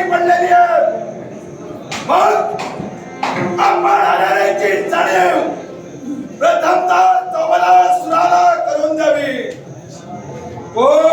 कमी पडलेली आहे मग आपण आणाऱ्याची जाणीव प्रथमतः चौबला सुराला करून द्यावी. कोण?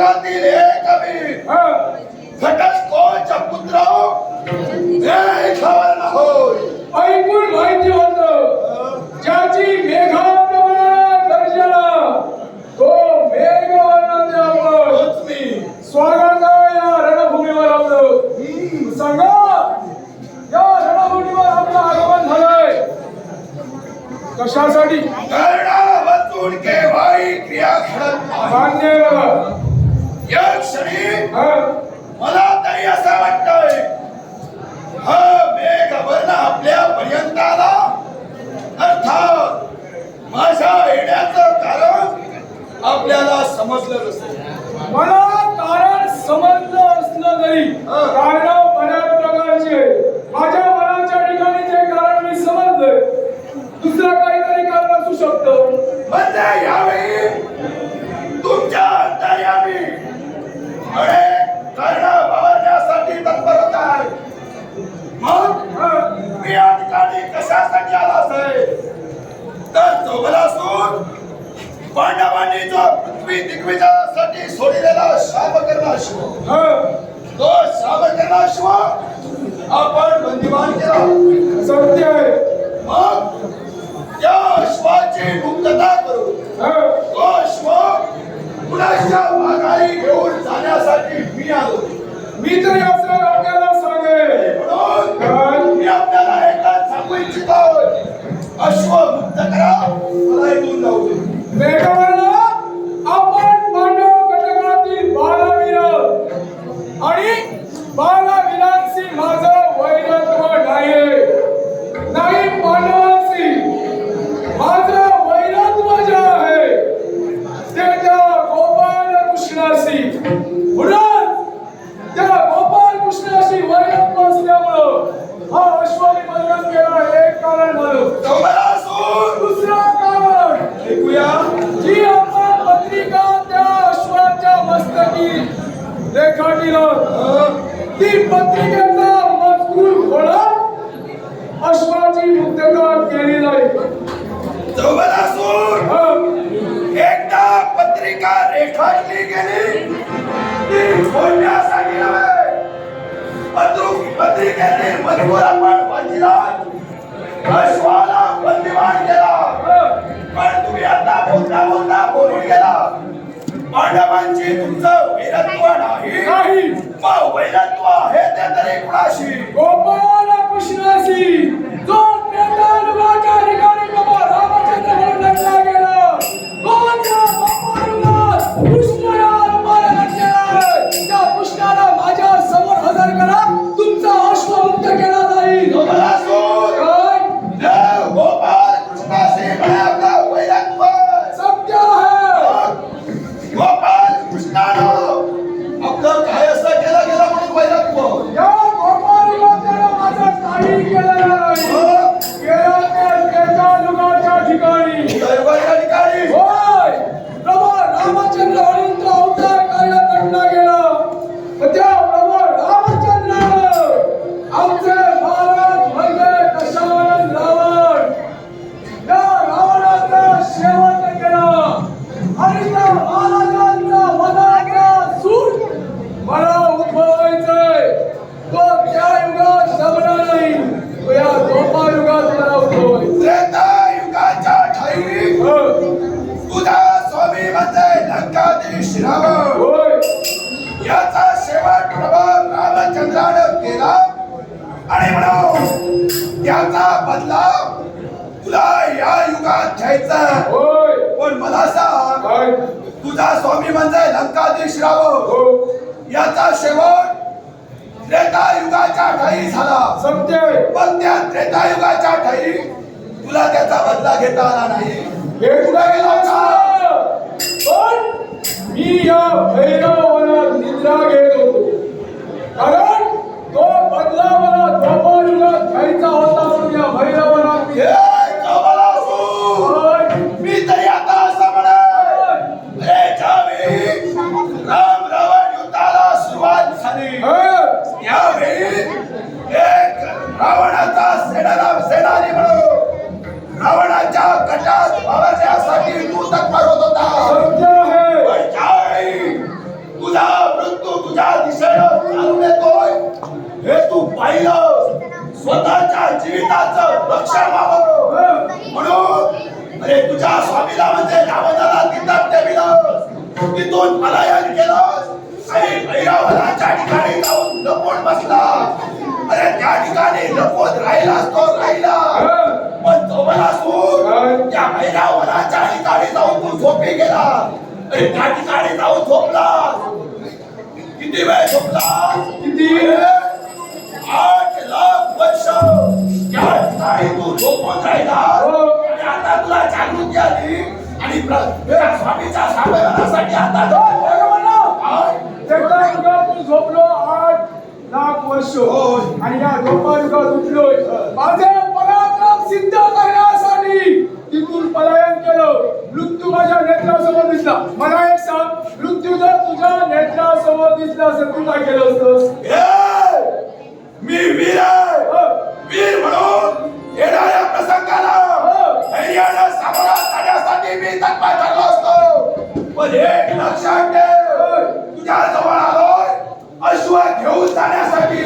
एक वीर घटस्कोच पुत्र होय ऐकून माहिती होत. ज्याची मेघाप्रमाणे गर्जना. तो मेघवर्णाचे आपण. तोच मी. स्वागत या रणभूमीवर आपलं. सांगा या रणभूमीवर आपलं आगमन झालंय. कशासाठी? कर्णा वचून केव्हाही क्रिया घडत. मान्य आहे बघा. या क्षणी हा? मला तरी असं वाटतंय हा मेघवर्ण आपल्या पर्यंत आला अर्थात माझ्या येण्याचं कारण समजलं नसेल मला कारण समजलं असलं तरी दिग्विजयासाठी सोडलेला शाप करणाश्व हा. तो शाप करणाश्व आपण बंदिवान केला. सत्य आहे. मग त्या अश्वाची मुक्तता करू. हा. तो अश्व कुणाच्या माघारी घेऊन जाण्यासाठी मी आलो. मी तर याचं आपल्याला सांगेन. म्हणून मी आपल्याला एकच सांगू इच्छितो. अश्व मुक्त करा मला इथून जाऊ दे. ಬಹಳ रेखाटली गेली. ती फोडण्यासाठी नव्हे. पत्रू- पत्रिकेतील मजकूर आपण वाचिला अश्वाला बंदिवान केला. पण तुम्ही आता बोलता बोलता बोलून गेला. पांडवांची तुमचं वैरत्व नाही. नाही. मग वैरत्व आहे ते तरी कुणाशी? गोपाल कृष्णाशी दिवशी याचा शेवट प्रभू रामचंद्रानं केला. आणि म्हणून त्याचा बदला तुला या युगात घ्यायचा. पण मला सांग तुझा स्वामी म्हणजे लंकाधीश राव. हो. याचा शेवट त्रेता युगाच्या ठाई झाला. सत्य पण त्या त्रेता युगाच्या ठाई तुला त्याचा बदला घेता आला नाही. हे तुला गेला? पण मी या भैरवनात निद्रा घेत. होतो कारण तो बदला मला द्वापारुगात घ्यायचा होता म्हणून या भैरवनात स्वतःच्या जीविताचं रक्षण व्हावं. म्हणून अरे तुझ्या स्वामीला म्हणजे रावणाला तिथं ठेविलं तिथून पलायन केलं. आणि भैरवनाच्या ठिकाणी जाऊन लपून बसला. अरे त्या ठिकाणी लपून राहिलास तो राहिला. पण तो मला सूर त्या भैरवनाच्या ठिकाणी जाऊन तू झोपी गेला. अरे त्या ठिकाणी जाऊन झोपला. किती वेळ झोपला? किती? आठ झोपलो आठ लाख वर्ष आणि या झोपा उठलोय माझे पराक्रम सिद्ध करण्यासाठी तिथून पलायन केलं मृत्यू माझ्या नेत्रासमोर दिसला मला एक सांग मृत्यू जर तुझ्या नेत्रासमोर दिसला असेल तू काय केलं असतं घेऊन जाण्यासाठी.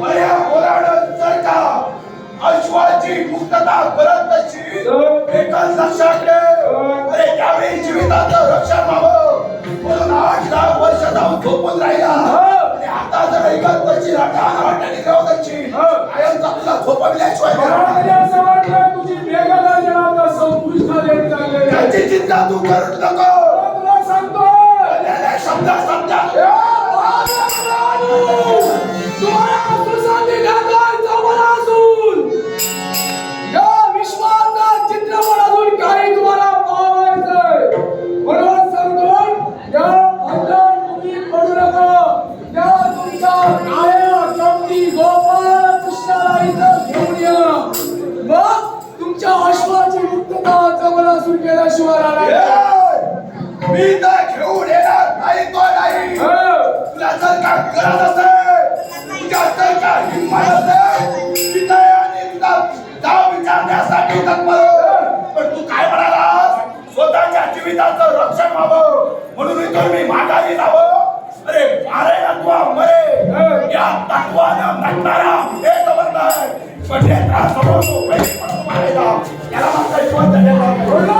बऱ्या ओराडत जर का अश्वाची मुक्तता नसशील तर? एकच लक्षात ठेव. अरे त्यावेळी जीविताचं रक्षण व्हावं म्हणून आठ लाख वर्ष जाऊन झोपून राहिला आता जर ऐकत तशी राहणार वाटणी करावची हं. कायमचा तुला झोपविल्याशिवाय. असं वाटलं तुझी मेघाला जनाचा संपुष्ट आहे. त्याची चिंता तू करू नको तुला सांगतोय बोललेले राहणार. मी तर घेऊन येणार नाही तो नाही. हं. तुला जर का गरज असेल तुझ्या जर का हिंमत असेल तयारी तुला जाव विचारण्यासाठी तत्पर. पण तू काय म्हणालास? स्वतःच्या जीविताचं रक्षण व्हावं. म्हणून इथून मी माघारी जावं. अरे मारे अथवा मरे या तत्वानं म्हणणारा हे नाही पण नेत्रासमोर तो बैल पडतो मारेला याला मात्र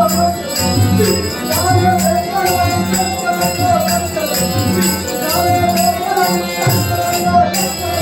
Thank you.